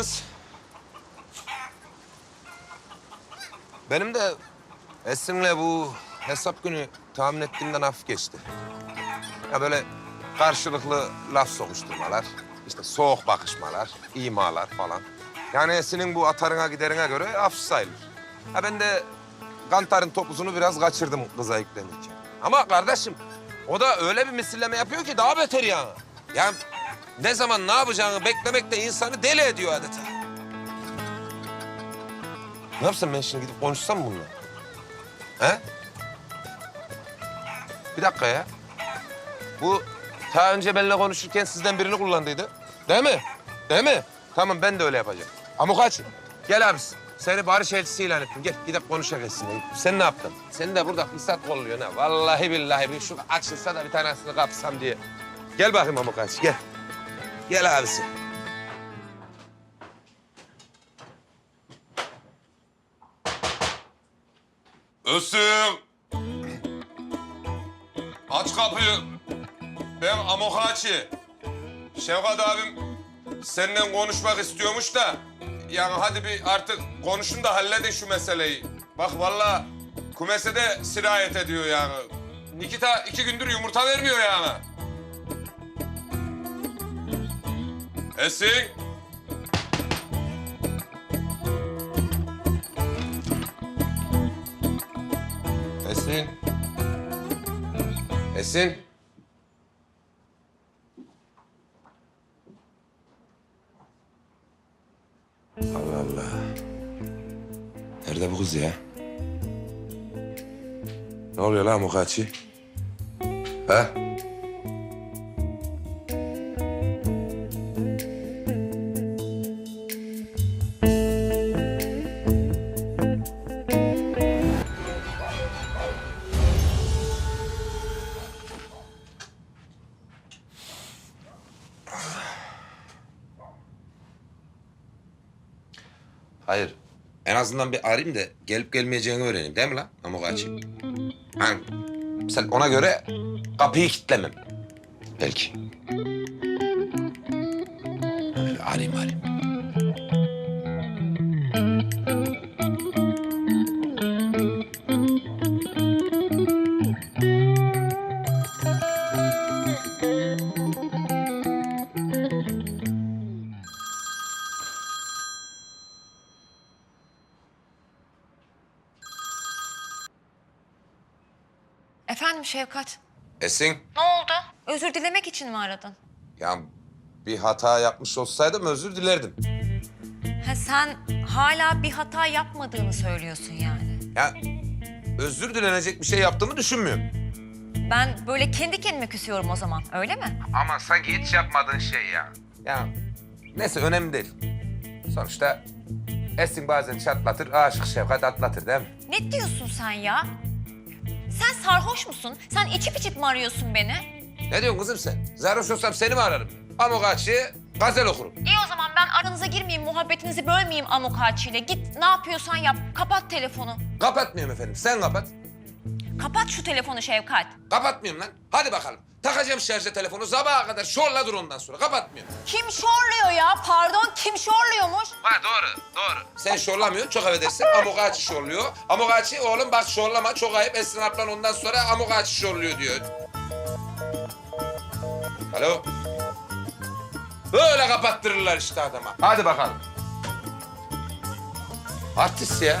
nasılsınız? Benim de Esin'le bu hesap günü tahmin ettiğimden hafif geçti. Ya böyle karşılıklı laf sokuşturmalar, işte soğuk bakışmalar, imalar falan. Yani Esin'in bu atarına giderine göre hafif sayılır. Ha ben de kantarın topuzunu biraz kaçırdım kıza yüklenirken. Ama kardeşim o da öyle bir misilleme yapıyor ki daha beter yani. Yani ne zaman ne yapacağını beklemek de insanı deli ediyor adeta. Ne yapsam ben şimdi gidip konuşsam mı bununla? He? Bir dakika ya. Bu daha önce benimle konuşurken sizden birini kullandıydı. Değil mi? Değil mi? Tamam ben de öyle yapacağım. Amukaç gel abisi. Seni barış elçisi ilan ettim. Gel gidip konuşalım seninle. Sen ne yaptın? Sen de burada fırsat kolluyorsun ha. Vallahi billahi bir şu açılsa da bir tanesini kapsam diye. Gel bakayım Amukaç gel. Gel abisi. Öztürk. Aç kapıyı. Ben Amokaçi. Şevkat abim seninle konuşmak istiyormuş da... Yani hadi bir artık konuşun da halledin şu meseleyi. Bak vallahi kumese de sirayet ediyor yani. Nikita iki gündür yumurta vermiyor yani. Esin. Esin. Esin. Allah Allah. Nerede bu kız ya? Ne oluyor lan Mukaçi? Ha? Hayır. En azından bir arayayım da gelip gelmeyeceğini öğreneyim değil mi lan Amokaçı? Ha, sen ona göre kapıyı kilitlemem. Belki. Öyle Arayayım arayayım. Efendim Şevkat. Esin, Ne oldu? Özür dilemek için mi aradın? ya bir hata yapmış olsaydım özür dilerdim. Ha, sen hala bir hata yapmadığını söylüyorsun yani. Ya özür dilenecek bir şey yaptığımı düşünmüyorum. Ben böyle kendi kendime küsüyorum o zaman öyle mi? Ama sanki hiç yapmadığın şey ya. Ya neyse önemli değil. Sonuçta Esin bazen çatlatır, aşık şefkat atlatır değil mi? Ne diyorsun sen ya? Sen sarhoş musun? Sen içip içip mi arıyorsun beni? Ne diyorsun kızım sen? Zarhoş olsam seni mi ararım? Amokaçı gazel okurum. İyi o zaman ben aranıza girmeyeyim, muhabbetinizi bölmeyeyim Amokachi ile. Git ne yapıyorsan yap. Kapat telefonu. Kapatmıyorum efendim. Sen kapat. Kapat şu telefonu Şevkat. Kapatmıyorum lan. Hadi bakalım. Takacağım şarja telefonu. Sabaha kadar şorla dur ondan sonra. Kapatmıyorum. Kim şorluyor ya? Pardon kim şorluyormuş? Ha doğru, doğru. Sen şorlamıyorsun, çok affedersin. Amokaçı şorluyor. Amokaçı oğlum bak şorlama, çok ayıp. Esin ablan ondan sonra amokaçı şorluyor diyor. Alo. Böyle kapattırırlar işte adama. Hadi bakalım. Artist ya.